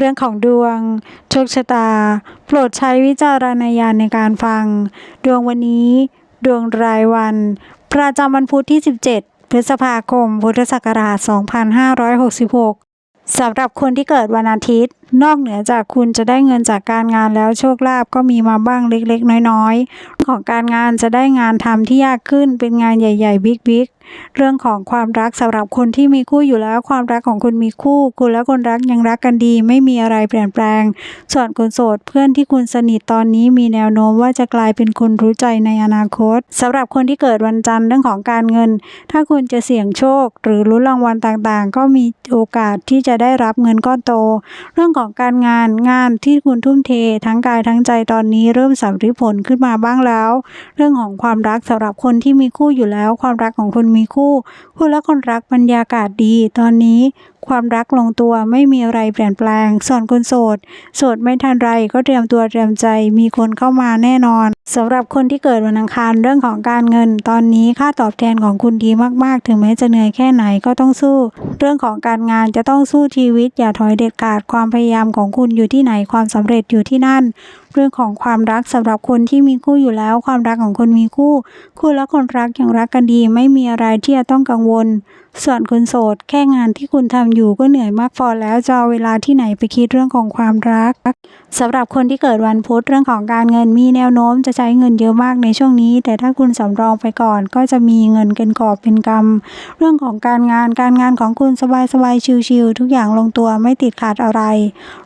เรื่องของดวง โชคชะตา โปรดใช้วิจารณญาณในการฟัง ดวงวันนี้ ดวงรายวัน ประจำวันพุธที่ 17 พฤษภาคม พุทธศักราช 2566 สำหรับคนที่เกิดวันอาทิตย์ นอกเหนือจากคุณจะได้เงินจากการงานแล้วโชคลาภก็มีมาบ้างเล็กๆ น้อยๆ ของการงานจะได้งานทำที่ยากขึ้นเป็นงานใหญ่ ๆ บิ๊กๆ เรื่องของความรักสำหรับคนที่มีคู่อยู่แล้วความรักของคุณมีคู่ คุณและคนรักยังรักกันดี ไม่มีอะไรเปลี่ยนแปลง ส่วนคนโสดเพื่อนที่คุณสนิทตอนนี้มีแนวโน้มว่าจะกลายเป็นคนรู้ใจในอนาคตสำหรับคนที่เกิดวันจันทร์เรื่องของการเงิน ถ้าคุณจะเสี่ยงโชค หรือลุ้นรางวัลต่างๆ ก็มีโอกาสที่จะได้รับเงินก้อนโต เรื่องของการงานงานที่คุณทุ่มเท ทั้งกายทั้งใจตอนนี้เริ่มสำเร็จผลขึ้นมาบ้างแล้ว เรื่องของความรักสำหรับคนที่มีคู่อยู่แล้ว ความรักของคุณมีคู่ คู่และคนรักบรรยากาศดี ตอนนี้ความรักลงตัวไม่มีอะไรเปลี่ยนแปลง ส่วนคนโสด โสดไม่ทันไรก็เตรียมตัวเตรียมใจมีคนเข้ามาแน่นอน สำหรับคนที่เกิดวันอังคารเรื่องของการเงิน ตอนนี้ค่าตอบแทนของคุณดีมาก ๆ ถึงแม้จะเหนื่อยแค่ไหนก็ต้องสู้ เรื่องของการงานจะต้องสู้ชีวิต อย่าถอยเด็ดขาดความพยายามของคุณอยู่ที่ไหนความสำเร็จอยู่ที่นั่น เรื่องของความรักสำหรับคนที่มีคู่อยู่แล้ว ความรักของคนมีคู่ คู่และคนรักยังรักกันดี ไม่มีอะไรที่จะต้องกังวลส่วนคนโสดแค่งานที่คุณทำอยู่ก็เหนื่อยมากพอแล้วจะเอาเวลาที่ไหนไปคิดเรื่องของความรักสำหรับคนที่เกิดวันพุธเรื่องของการเงินมีแนวโน้มจะใช้เงินเยอะมากในช่วงนี้ แต่ถ้าคุณสำรองไปก่อนก็จะมีเงินเป็นกอบเป็นกำเรื่องของการงานการงานของคุณสบายๆชิวๆทุกอย่างลงตัวไม่ติดขัดอะไร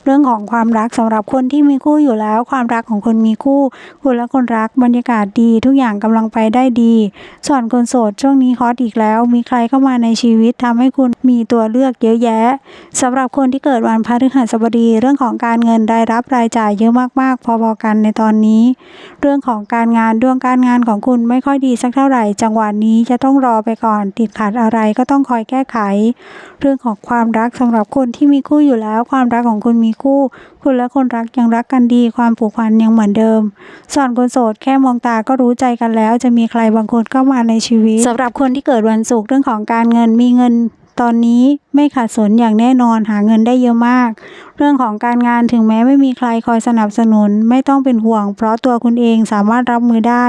เรื่องของความรักสำหรับคนที่มีคู่อยู่แล้ว ความรักของคนมีคู่ คุณและคนรักบรรยากาศดี ทุกอย่างกำลังไปได้ดี ส่วนคนโสดช่วงนี้ฮอตอีกแล้ว มีใครเข้ามาในชีวิตทำให้คุณมีตัวเลือกเยอะแยะสำหรับคนที่เกิดวันพฤหัสบดีเรื่องของการเงินรายรับรายจ่ายเยอะมากๆ พอๆกันในตอนนี้ เรื่องของการงานดวงการงานของคุณไม่ค่อยดีสักเท่าไหร่ จังหวะนี้จะต้องรอไปก่อน ติดขัดอะไรก็ต้องคอยแก้ไข เรื่องของความรักสำหรับคนที่มีคู่อยู่แล้ว ความรักของคุณมีคู่ คุณและคนรักยังรักกันดีความผูกพันยังเหมือนเดิม ส่วนคนโสดแค่มองตาก็รู้ใจกันแล้ว จะมีใครบางคนเข้ามาในชีวิตสำหรับคนที่เกิดวันศุกร์เรื่องของการเงินมีเงินตอนนี้ไม่ขาดสนอย่างแน่นอนหาเงินได้เยอะมาก รื่องของการงานถึงแม้ไม่มีใครคอยสนับสนุนไม่ต้องเป็นห่วง เพราะตัวคุณเองสามารถรับมือได้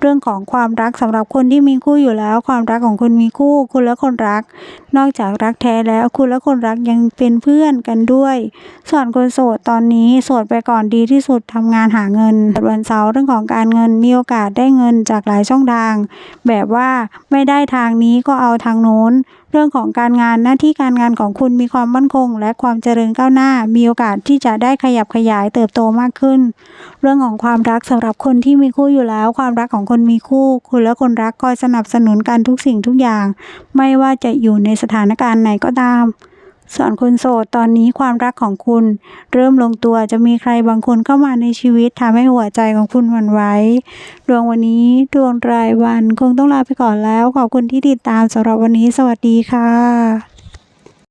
เรื่องของความรักสำหรับคนที่มีคู่อยู่แล้ว ความรักของคุณมีคู่ คุณและคนรัก นอกจากรักแท้แล้วคุณและคนรักยังเป็นเพื่อนกันด้วย ส่วนคนโสดตอนนี้โสดไปก่อนดีที่สุดทำงานหาเงินวันเสาร์เรื่องของการเงินมีโอกาสได้เงินจากหลายช่องทาง แบบว่าไม่ได้ทางนี้ก็เอาทางโน้น เรื่องของการงานหน้าที่การงานของคุณมีความมั่นคง และความเจริญก้าวหน้ามีโอกาสที่จะได้ขยับขยายเติบโตมากขึ้น เรื่องของความรักสำหรับคนที่มีคู่อยู่แล้ว ความรักของคนมีคู่ คุณและคนรักคอยสนับสนุนกันทุกสิ่งทุกอย่าง ไม่ว่าจะอยู่ในสถานการณ์ไหนก็ตามส่วนคนโสดตอนนี้ความรักของคุณ เริ่มลงตัวจะมีใครบางคนเข้ามาในชีวิตทำให้หัวใจของคุณหวั่นไหวดวงวันนี้ดวงรายวันคงต้องลาไปก่อนแล้ว ขอบคุณที่ติดตามสำหรับวันนี้ สวัสดีค่ะ